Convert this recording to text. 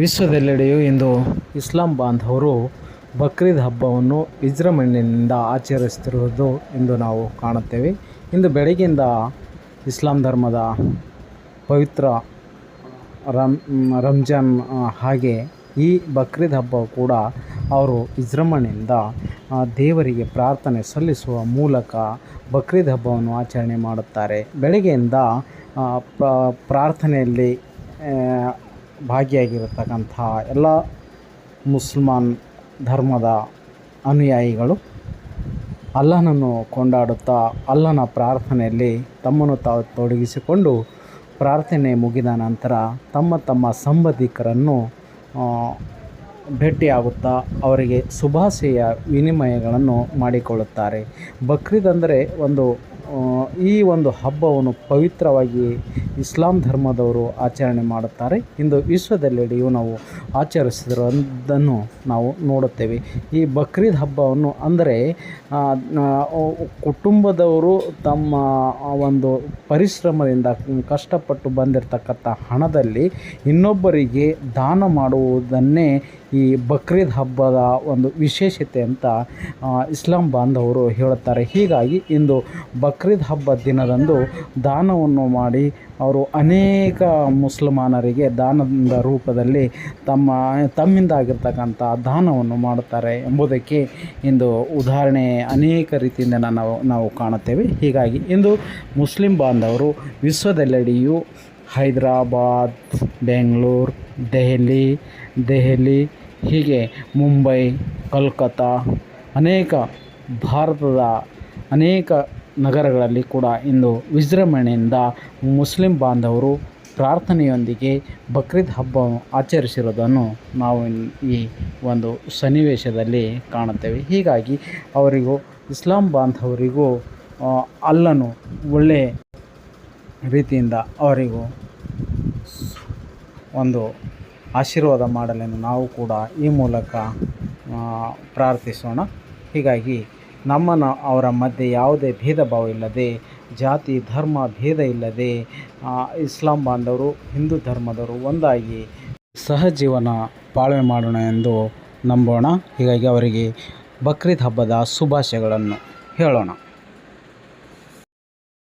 ವಿಶ್ವದೆಲ್ಲೆಡೆಯೂ ಇಂದು ಇಸ್ಲಾಂ ಬಾಂಧವರು ಬಕ್ರೀದ್ ಹಬ್ಬವನ್ನು ವಿಜೃಂಭಣೆಯಿಂದ ಆಚರಿಸುತ್ತಿರುವುದು ಎಂದು ನಾವು ಕಾಣುತ್ತೇವೆ. ಇಂದು ಬೆಳಗ್ಗೆಯಿಂದ ಇಸ್ಲಾಂ ಧರ್ಮದ ಪವಿತ್ರ ರಮ್, ರಂಜಾನ್ ಹಾಗೆ ಈ ಬಕ್ರೀದ್ ಹಬ್ಬ ಕೂಡ ಅವರು ವಿಜೃಂಭಣೆಯಿಂದ ದೇವರಿಗೆ ಪ್ರಾರ್ಥನೆ ಸಲ್ಲಿಸುವ ಮೂಲಕ ಬಕ್ರೀದ್ ಹಬ್ಬವನ್ನು ಆಚರಣೆ ಮಾಡುತ್ತಾರೆ. ಬೆಳಗ್ಗೆಯಿಂದ ಪ್ರ- ಪ್ರಾರ್ಥನೆಯಲ್ಲಿ ಭಾಗಿಯಾಗಿರತಕ್ಕಂಥ ಎಲ್ಲ ಮುಸಲ್ಮಾನ್ ಧರ್ಮದ ಅನುಯಾಯಿಗಳು ಅಲ್ಲನನ್ನು ಕೊಂಡಾಡುತ್ತಾ ಅಲ್ಲನ ಪ್ರಾರ್ಥನೆಯಲ್ಲಿ ತಮ್ಮನ್ನು ತಾವು ತೊಡಗಿಸಿಕೊಂಡು ಪ್ರಾರ್ಥನೆ ಮುಗಿದ ನಂತರ ತಮ್ಮ ತಮ್ಮ ಸಂಬಂಧಿಕರನ್ನು ಭೇಟಿಯಾಗುತ್ತಾ ಅವರಿಗೆ ಶುಭಾಶಯ ವಿನಿಮಯಗಳನ್ನು ಮಾಡಿಕೊಳ್ಳುತ್ತಾರೆ. ಬಕ್ರೀದ್ ಅಂದರೆ ಒಂದು ಈ ಒಂದು ಹಬ್ಬವನ್ನು ಪವಿತ್ರವಾಗಿ ಇಸ್ಲಾಂ ಧರ್ಮದವರು ಆಚರಣೆ ಮಾಡುತ್ತಾರೆ. ಇಂದು ವಿಶ್ವದೆಲ್ಲೆಡೆಯೂ ನಾವು ಆಚರಿಸಿರುವುದನ್ನು ನಾವು ನೋಡುತ್ತೇವೆ. ಈ ಬಕ್ರೀದ್ ಹಬ್ಬವನ್ನು ಅಂದರೆ ಕುಟುಂಬದವರು ತಮ್ಮ ಒಂದು ಪರಿಶ್ರಮದಿಂದ ಕಷ್ಟಪಟ್ಟು ಬಂದಿರತಕ್ಕಂಥ ಹಣದಲ್ಲಿ ಇನ್ನೊಬ್ಬರಿಗೆ ದಾನ ಮಾಡುವುದನ್ನೇ ಈ ಬಕ್ರೀದ್ ಹಬ್ಬದ ಒಂದು ವಿಶೇಷತೆ ಅಂತ ಇಸ್ಲಾಂ ಬಾಂಧವರು ಹೇಳುತ್ತಾರೆ. ಹೀಗಾಗಿ ಇಂದು ಬಕ್ರೀದ್ ಹಬ್ಬ ದಿನದಂದು ದಾನವನ್ನು ಮಾಡಿ ಅವರು ಅನೇಕ ಮುಸಲ್ಮಾನರಿಗೆ ದಾನದ ರೂಪದಲ್ಲಿ ತಮ್ಮ, ತಮ್ಮಿಂದಾಗಿರ್ತಕ್ಕಂಥ ದಾನವನ್ನು ಮಾಡುತ್ತಾರೆ ಎಂಬುದಕ್ಕೆ ಇಂದು ಉದಾಹರಣೆ ಅನೇಕ ರೀತಿಯಿಂದ ನಾವು ನಾವು ಕಾಣುತ್ತೇವೆ. ಹೀಗಾಗಿ ಇಂದು ಮುಸ್ಲಿಂ ಬಾಂಧವರು ವಿಶ್ವದೆಲ್ಲೆಡೆಯೂ ಹೈದರಾಬಾದ್ ಬೆಂಗಳೂರು, ದೆಹಲಿ ದೆಹಲಿ, ಹೀಗೆ ಮುಂಬೈ, ಕಲ್ಕತ್ತಾ, ಅನೇಕ ಭಾರತದ ಅನೇಕ ನಗರಗಳಲ್ಲಿ ಕೂಡ ಇಂದು ವಿಜೃಂಭಣೆಯಿಂದ ಮುಸ್ಲಿಂ ಬಾಂಧವರು ಪ್ರಾರ್ಥನೆಯೊಂದಿಗೆ ಬಕ್ರೀದ್ ಹಬ್ಬವನ್ನು ಆಚರಿಸಿರೋದನ್ನು ನಾವು ಈ ಒಂದು ಸನ್ನಿವೇಶದಲ್ಲಿ ಕಾಣುತ್ತೇವೆ. ಹೀಗಾಗಿ ಅವರಿಗೂ, ಇಸ್ಲಾಂ ಬಾಂಧವರಿಗೂ ಅಲ್ಲನು ಒಳ್ಳೆಯ ರೀತಿಯಿಂದ ಅವರಿಗೂ ಒಂದು ಆಶೀರ್ವಾದ ಮಾಡಲೆಂದು ನಾವು ಕೂಡ ಈ ಮೂಲಕ ಪ್ರಾರ್ಥಿಸೋಣ. ಹೀಗಾಗಿ ನಮ್ಮನ್ನು ಅವರ ಮಧ್ಯೆ ಯಾವುದೇ ಭೇದ ಭಾವ ಇಲ್ಲದೆ, ಜಾತಿ, ಧರ್ಮ, ಭೇದ ಇಲ್ಲದೆ ಇಸ್ಲಾಂ ಬಾಂಧವರು, ಹಿಂದೂ ಧರ್ಮದವರು ಒಂದಾಗಿ ಸಹಜೀವನ ಪಾಳ್ವೆ ಮಾಡೋಣ ಎಂದು ನಂಬೋಣ. ಹೀಗಾಗಿ ಅವರಿಗೆ ಬಕ್ರೀದ್ ಹಬ್ಬದ ಶುಭಾಶಯಗಳನ್ನು ಹೇಳೋಣ.